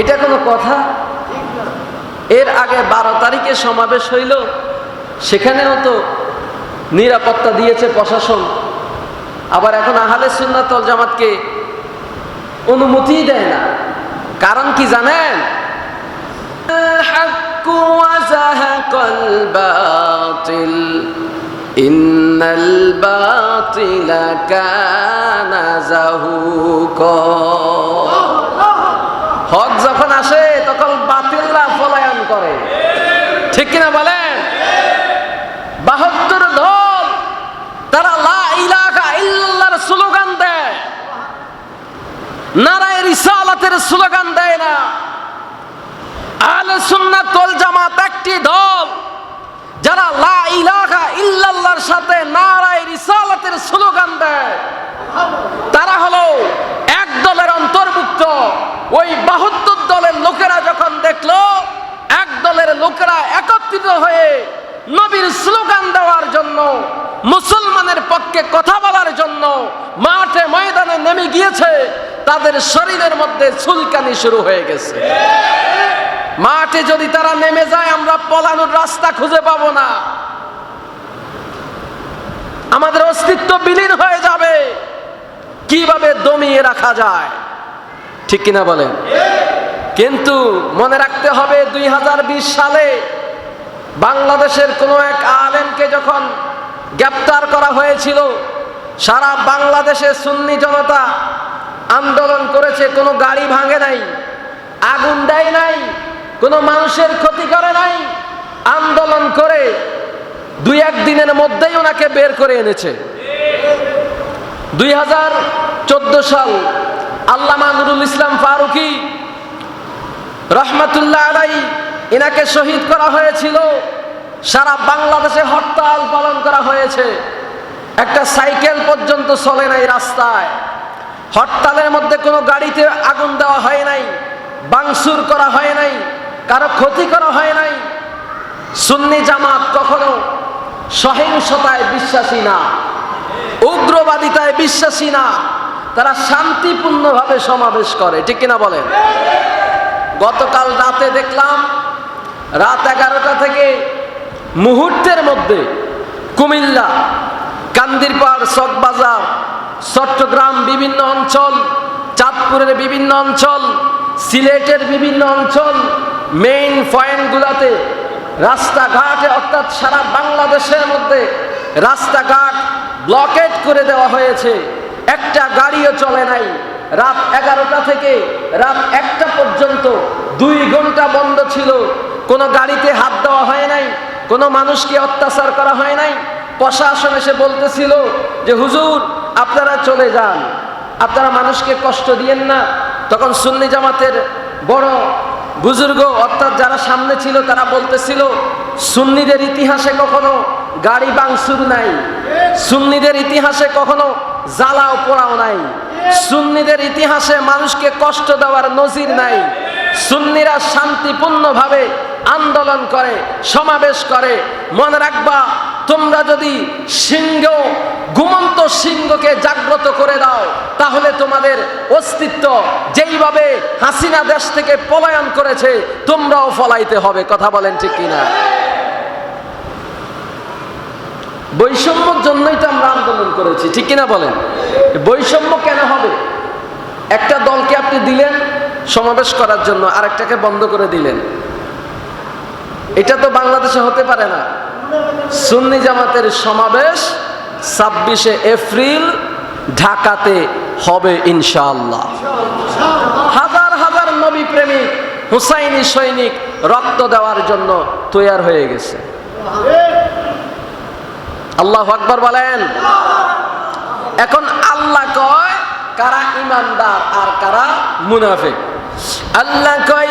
এটা কোনো কথা? এর আগে বারো তারিখে সমাবেশ হইল, সেখানেও তো নিরাপত্তা দিয়েছে প্রশাসন। আবার এখন আহালে সুন্নাতল জামাতকে অনুমতি দেয় না। কারণ কি জানেন? ইন্নাল বাতিলা কানা জাহুকা ঠিক কিনা বলেন? বাহাত্তর দল তারা লা ইলাহা ইল্লাল্লাহর স্লোগান দেয়। নারায় রিসালাতের স্লোগান দেয় না। সুন্নাত ওয়াল জামাত একটি দল, যারা লা ইল্লাল্লাহর সাথে নারায় রিসালাতের স্লোগান দেয়। তারা হলো এক দলের অন্তর্ভুক্ত। ওই বাহাত্তর দলের লোকেরা যখন দেখল, এক দলের লোকেরা একত্রিত হয়ে নবীর স্লোগান দেওয়ার জন্য, মুসলমানের পক্ষে কথা বলার জন্য মাঠে ময়দানে নেমে গিয়েছে, তাদের শরীরের মধ্যে চুলকানি শুরু হয়ে গেছে। মাঠে যদি তারা নেমে যায়, আমরা পলানোর রাস্তা খুঁজে পাব না। আমাদের অস্তিত্ব বিলীন হয়ে যাবে। কীভাবে দমিয়ে রাখা যায়? ঠিক কিনা বলেন? কিন্তু মনে রাখতে হবে, দুই হাজার বিশ সালে বাংলাদেশের কোনো এক আলেমকে যখন গ্রেপ্তার করা হয়েছিল, সারা বাংলাদেশের সুন্নি জনতা আন্দোলন করেছে, কোনো গাড়ি ভাঙে নাই, আগুন দেয় নাই, কোনো মানুষের ক্ষতি করে নাই, আন্দোলন করে দুই এক দিনের মধ্যেই ওনাকে বের করে এনেছে। দুই হাজার চোদ্দ সাল আল্লামা নুরুল ইসলাম ফারুকি রহমতুল্লাহ আলাই এনাকে শহীদ করা হয়েছিল। সারা বাংলাদেশে হরতাল পালন করা হয়েছে। একটা সাইকেল পর্যন্ত চলে নাই রাস্তায়। হরতালের মধ্যে কোনো গাড়িতে আগুন দেওয়া হয় নাই, বাংসুর করা হয় নাই, কারও ক্ষতি করা হয় নাই। সুন্নি জামাত কখনো সহিংসতায় বিশ্বাসী না, উগ্রবাদিতায় বিশ্বাসী না। তারা শান্তিপূর্ণভাবে সমাবেশ করে, ঠিক কিনা বলেন? গতকাল রাতে দেখলাম রাত এগারোটা থেকে মুহূর্তের মধ্যে কুমিল্লা, কান্দিরপাড়, চকবাজার, চট্টগ্রাম বিভিন্ন অঞ্চল, চাঁদপুরের বিভিন্ন অঞ্চল, সিলেটের বিভিন্ন অঞ্চল মেইন পয়েন্টগুলোতে রাস্তাঘাটে, অর্থাৎ সারা বাংলাদেশের মধ্যে রাস্তাঘাট ব্লকেট করে দেওয়া হয়েছে। একটা গাড়িও চলে নাই। রাত এগারোটা থেকে রাত একটা পর্যন্ত দুই ঘণ্টা বন্ধ ছিল। কোনো গাড়িতে হাত দেওয়া হয় নাই, কোনো মানুষকে অত্যাচার করা হয় নাই। প্রশাসন এসে বলতেছিল যে, হুজুর, আপনারা চলে যান। আপনারা মানুষকে কষ্ট দিয়েন না। তখন সুন্নি জামাতের বড় বুজুর্গ, অর্থাৎ যারা সামনে ছিল, তারা বলতেছিল, সুন্নিদের ইতিহাসে কখনো গাড়ি বাংসুর নাই। সুন্নিদের ইতিহাসে কখনো জ্বালাও পোড়াও নাই। সুন্নিদের ইতিহাসে মানুষকে কষ্ট দেওয়ার নজির নাই। সুন্নিরা শান্তিপূর্ণভাবে আন্দোলন করে, সমাবেশ করে। মনে রাখবা, তোমরা যদি সিংহ, ঘুমন্ত সিংহকে জাগ্রত করে দাও, তাহলে তোমাদের অস্তিত্ব যেইভাবে হাসিনা দেশ থেকে পলায়ন করেছে, তোমরাও ফলাইতে হবে। কথা বলেন ঠিক কিনা? বৈষম্যর জন্যই তো আমরা আন্দোলন করেছি, ঠিক কিনা বলেন? বৈষম্য কেন হবে? একটা দলকে আপনি দিলেন, সমাবেশ করার জন্য আরেকটাকে বন্ধ করে দিলেন। এটা তো বাংলাদেশে হতে পারে না। সুন্নি জামাতের সমাবেশ ছাব্বিশে এপ্রিল ঢাকাতে হবে ইনশাআল্লাহ। হাজার হাজার নবী প্রেমিক হুসাইনি সৈনিক রক্ত দেওয়ার জন্য তৈয়ার হয়ে গেছে। আল্লাহ আকবর বলেন, এখন আল্লাহ কয়, কারা ইমানদার আর কারা মুনাফিক? আল্লাহ কয়